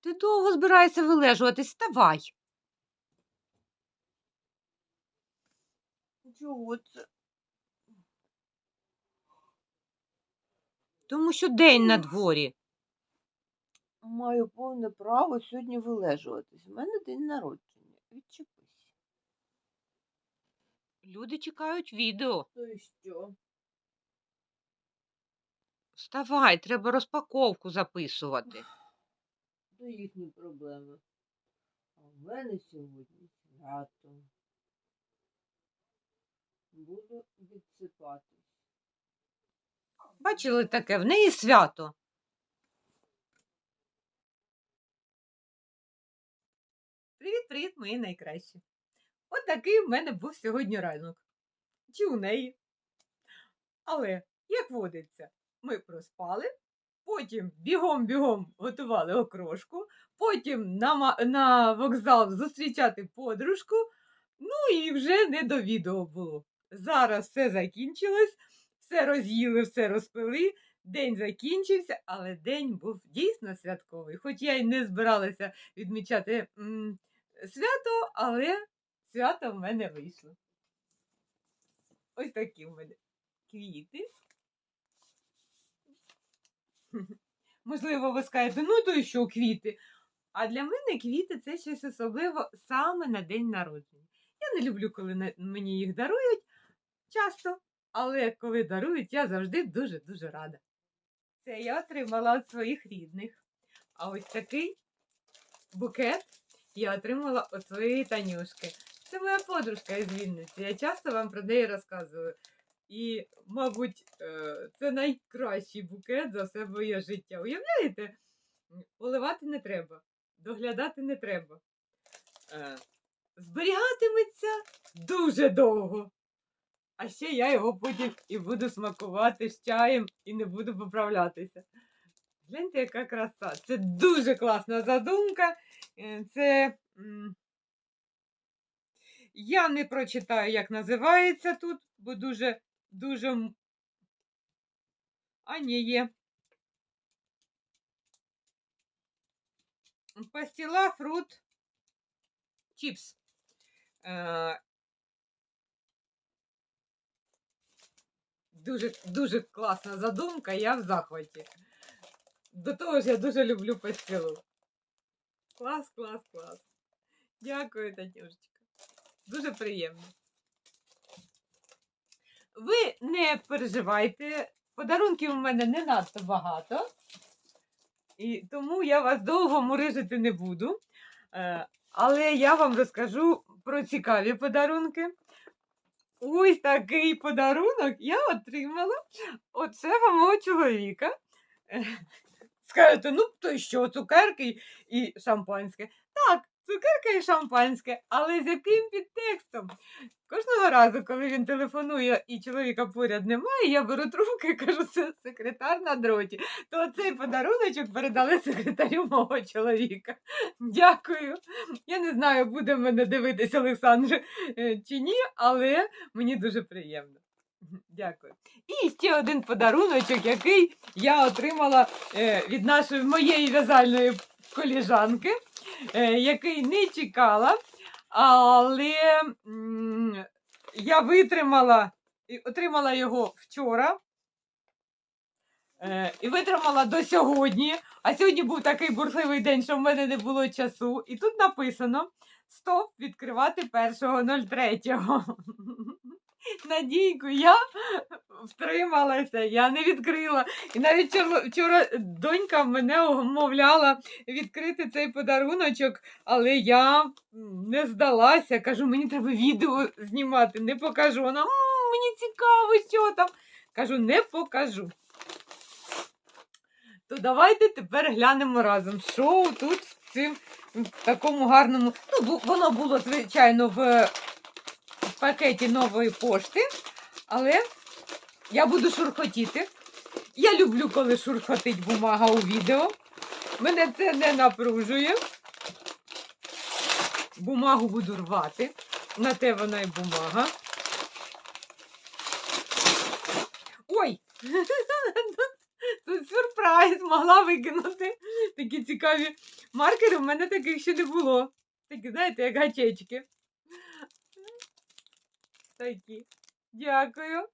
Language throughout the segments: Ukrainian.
Ти довго збираєшся вилежуватись, вставай. Чого це? Тому що день на дворі. Маю повне право сьогодні вилежуватись. У мене день народження. Відчепись. Люди чекають відео. То і що? Вставай, треба розпаковку записувати. То їхні проблеми. А в мене сьогодні свято. Буду відсипатись. Бачили таке, в неї свято. Привіт, привіт, мої найкращі. От такий в мене був сьогодні ранок. Чи у неї. Але, як водиться, ми проспали, потім бігом-бігом готували окрошку, потім на, на вокзал зустрічати подружку, ну і вже не до відео було. Зараз все закінчилось, все роз'їли, все розпили. День закінчився, але день був дійсно святковий. Хоч я й не збиралася відмічати м, свято, але свято в мене вийшло. Ось такі в мене квіти. Можливо, ви скажете, ну то і що квіти? А для мене квіти це щось особливо саме на день народження. Я не люблю, коли мені їх дарують часто, але коли дарують, я завжди дуже-дуже рада. Це я отримала від своїх рідних. А ось такий букет я отримала від своєї Танюшки. Це моя подружка із Вінниці. Я часто вам про неї розказую. І, мабуть, е, це найкращий букет за все моє життя. Уявляєте? Поливати не треба, доглядати не треба. Е, Зберігатиметься дуже довго. А ще я його потім і буду смакувати з чаєм і не буду поправлятися. Гляньте, яка краса. Це дуже класна задумка. Е, Це. Я не прочитаю, як називається тут, бо дуже, дуже. м- А, ні, є. Пастіла фрут чіпс. Е, Дуже, дуже класна задумка, я в захваті. До того ж, я дуже люблю пастилу. Клас, клас, клас. Дякую, Татюшечка. Дуже приємно. Ви не переживайте, подарунків у мене не надто багато, і тому я вас довго мурижити не буду. Е, Але я вам розкажу про цікаві подарунки. Ось такий подарунок я отримала від себе мого чоловіка. Е, Скажете, ну то що, цукерки і шампанське. Так, цукерка і шампанське, але з яким підтекстом? Кожного разу, коли він телефонує і чоловіка поряд немає, я беру трубку і кажу, це секретар на дроті. То цей подаруночок передали секретарю мого чоловіка. Дякую. Я не знаю, буде мене дивитись Олександр е, чи ні, але мені дуже приємно. Дякую. І ще один подаруночок, який я отримала е, від нашої моєї в'язальної коліжанки, який не чекала, але я витримала і отримала його вчора. Е, і витримала до сьогодні. А сьогодні був такий бурхливий день, що в мене не було часу. І тут написано: стоп, відкривати 1.03. Надійку, я втрималася, я не відкрила. І навіть вчора, донька мене умовляла відкрити цей подаруночок, але я не здалася. Кажу, мені треба відео знімати, не покажу. Вона «М, мені цікаво, що там. Кажу, не покажу. То давайте тепер глянемо разом, що тут в цим в такому гарному. Ну, воно було, звичайно, в пакеті нової пошти, але я буду шурхотіти. Я люблю, коли шурхотить бумага у відео. Мене це не напружує. Бумагу буду рвати. На те вона і бумага. Ой! Тут сюрприз могла викинути. Такі цікаві маркери. У мене таких ще не було. Такі, знаєте, як гачечки. Такі. Дякую.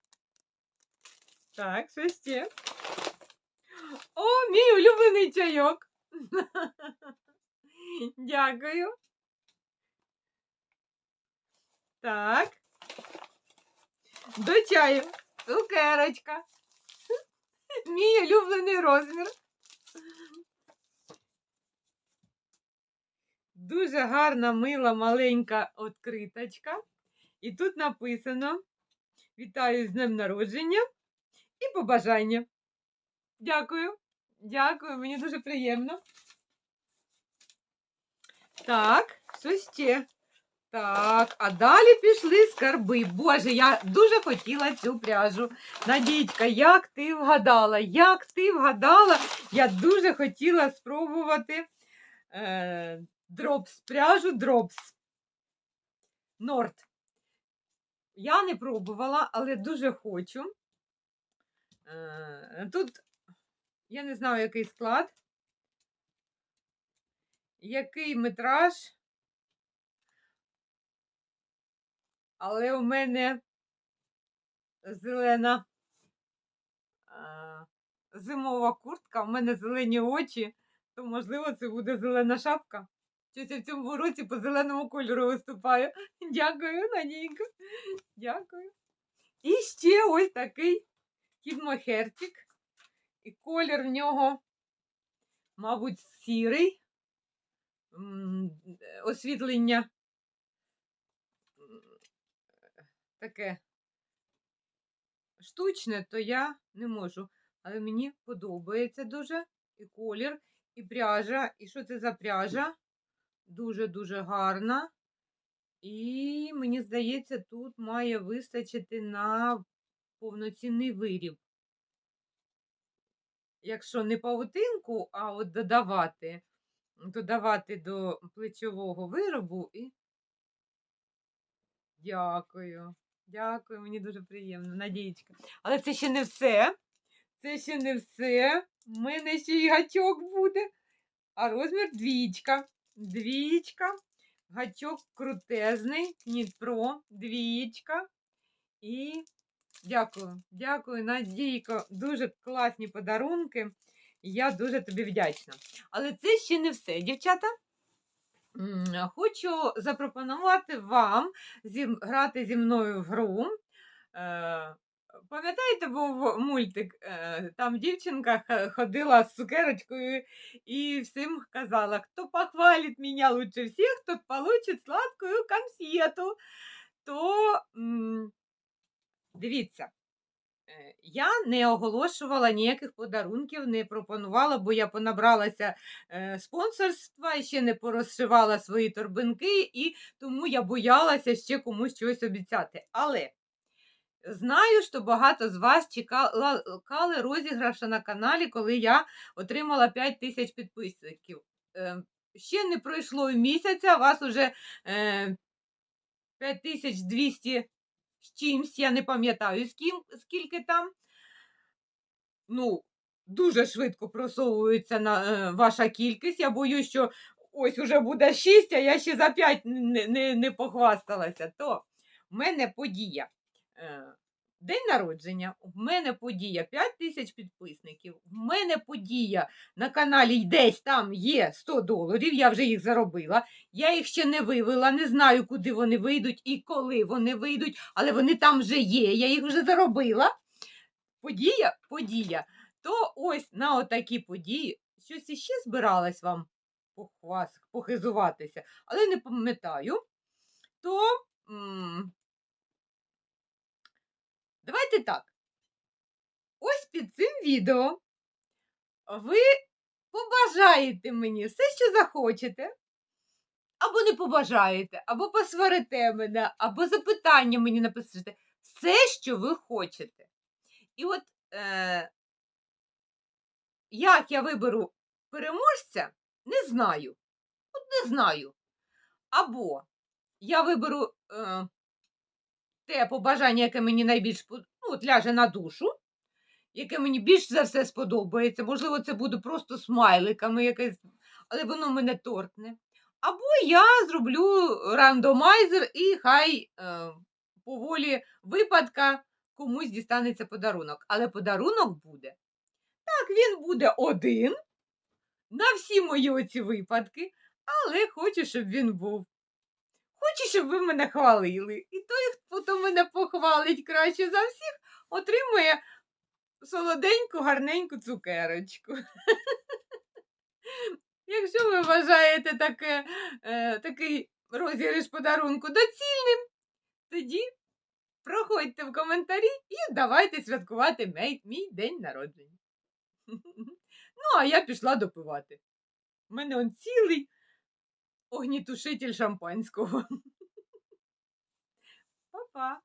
Так, що ще? О, мій улюблений чайок. Дякую. Так. До чаю. Цукерочка. Мій улюблений розмір. Дуже гарна, мила, маленька відкриточка. І тут написано: Вітаю з днем народження і побажання. Дякую. Дякую, мені дуже приємно. Так, що ще? Так, а далі пішли скарби. Боже, я дуже хотіла цю пряжу. Надійка, як ти вгадала? Як ти вгадала? Я дуже хотіла спробувати е, дропс, пряжу дропс. Норт. Я не пробувала, але дуже хочу. Е, тут я не знаю, який склад, який метраж. Але у мене зелена зимова куртка, у мене зелені очі, то, можливо, це буде зелена шапка. Щось я в цьому році по зеленому кольору виступаю. Дякую, Надійка. Дякую. І ще ось такий кідмохерчик. І колір в нього, мабуть, сірий. Освітлення таке штучне, то я не можу. Але мені подобається дуже і колір, і пряжа. І що це за пряжа? Дуже-дуже гарна. І мені здається, тут має вистачити на повноцінний виріб. Якщо не павутинку, а от додавати, додавати до плечового виробу і. Дякую. Дякую, мені дуже приємно, Надієчка. Але це ще не все. Це ще не все. У мене ще й гачок буде. А розмір двічка. Двічка. Гачок крутезний. Дніпро. Двічка. І дякую. Дякую, Надійко. Дуже класні подарунки. Я дуже тобі вдячна. Але це ще не все, дівчата. Хочу запропонувати вам грати зі мною в гру. Е, Пам'ятаєте, був мультик, е, там дівчинка ходила з цукерочкою і всім казала, хто похвалить мене лучше всіх, тот получит сладкую конфету. То дивіться, е, я не оголошувала ніяких подарунків, не пропонувала, бо я понабралася е, спонсорства і ще не порозшивала свої торбинки, і тому я боялася ще комусь щось обіцяти. Але знаю, що багато з вас чекали розіграша на каналі, коли я отримала 5 тисяч підписників. Е, Ще не пройшло місяця, вас уже е, 5200 з чимсь, я не пам'ятаю, з ким, скільки там. Ну, дуже швидко просовується на е, ваша кількість. Я боюсь, що ось уже буде 6, а я ще за 5 не, не, не похвасталася. То в мене подія. Е, День народження, в мене подія 5 тисяч підписників. В мене подія на каналі десь там є 100 доларів, я вже їх заробила. Я їх ще не вивела, не знаю, куди вони вийдуть і коли вони вийдуть, але вони там вже є, я їх вже заробила. Подія, подія. То ось на отакі події щось іще збиралась вам похизуватися, але не пам'ятаю. То м, давайте так. Ось під цим відео ви побажаєте мені все, що захочете. Або не побажаєте, або посварите мене, або запитання мені напишете. Все, що ви хочете. І от е, як я виберу переможця, не знаю. От не знаю. Або я виберу е, те побажання, яке мені найбільш ну, от ляже на душу. яке мені більш за все сподобається. Можливо, це буде просто смайликами якесь, але воно мене торкне. Або я зроблю рандомайзер і хай е, по волі випадка комусь дістанеться подарунок. Але подарунок буде. Так, він буде один на всі мої оці випадки, але хочу, щоб він був. Хочу, щоб ви мене хвалили. І той, хто мене похвалить краще за всіх, отримує солоденьку, гарненьку цукерочку. Якщо ви вважаєте таке, е, такий розіграш подарунку доцільним, тоді проходьте в коментарі і давайте святкувати мій, мій день народження. Ну, а я пішла допивати. У мене он цілий огнітушитель шампанського. Па-па.